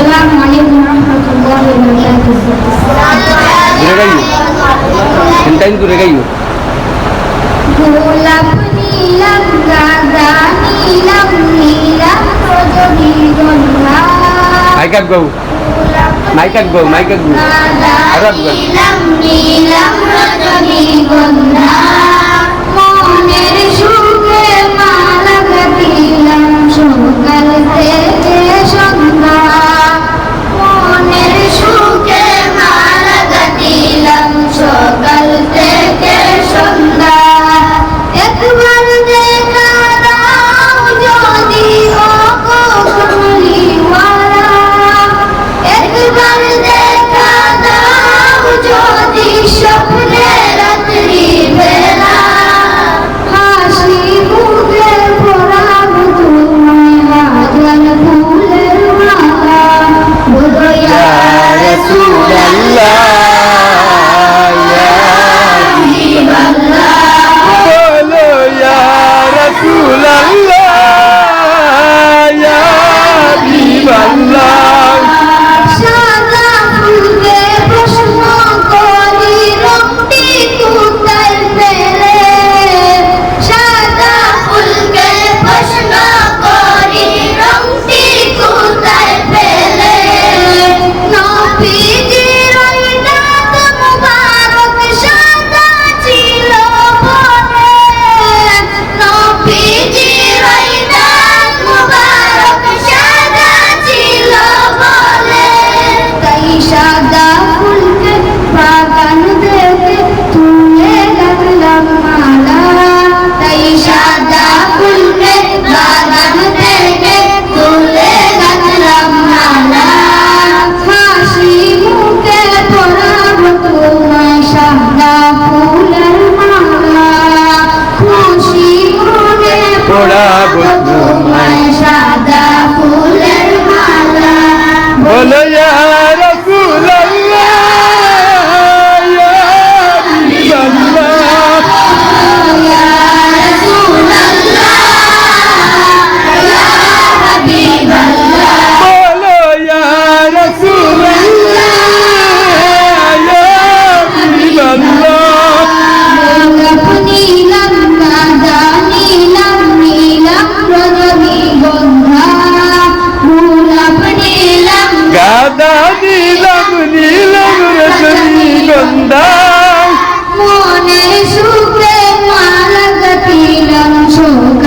السلام عليكم ورحمة الله وبركاته Regayu. Kentain tu regayu. গোলাপ নীলাম গাঁদা মাইকাত মাইকাত águas Neelam Neelam রজনী গন্ধা মনে সুখে মালা গতিলম শোভ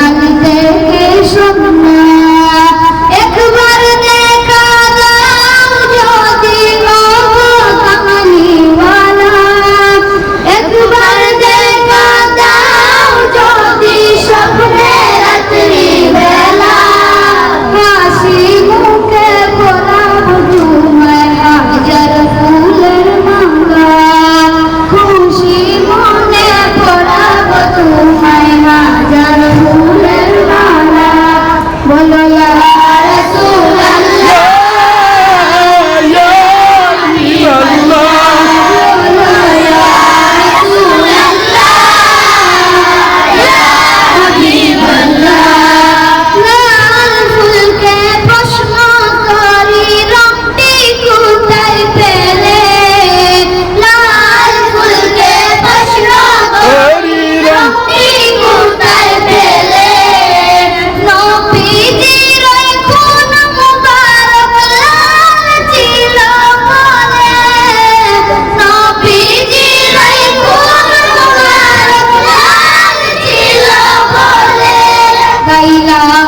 Baila.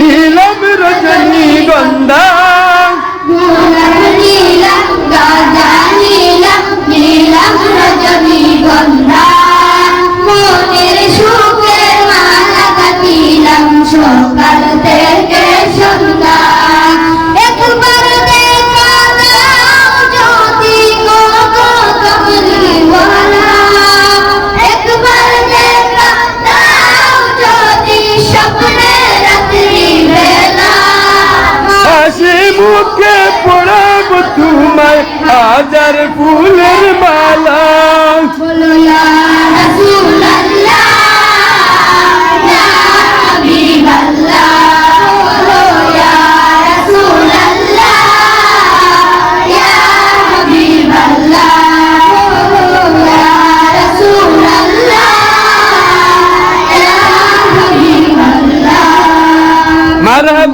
నీలం రజనీ గంధ నీలం రాజా నీలం నీలం గంధ হাজার ফুলের মালা।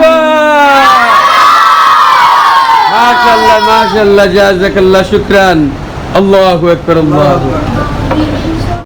বলো মাশাআল্লাহ জাযাকাল্লাহ শুকরান আল্লাহু আকবার আল্লাহু আকবার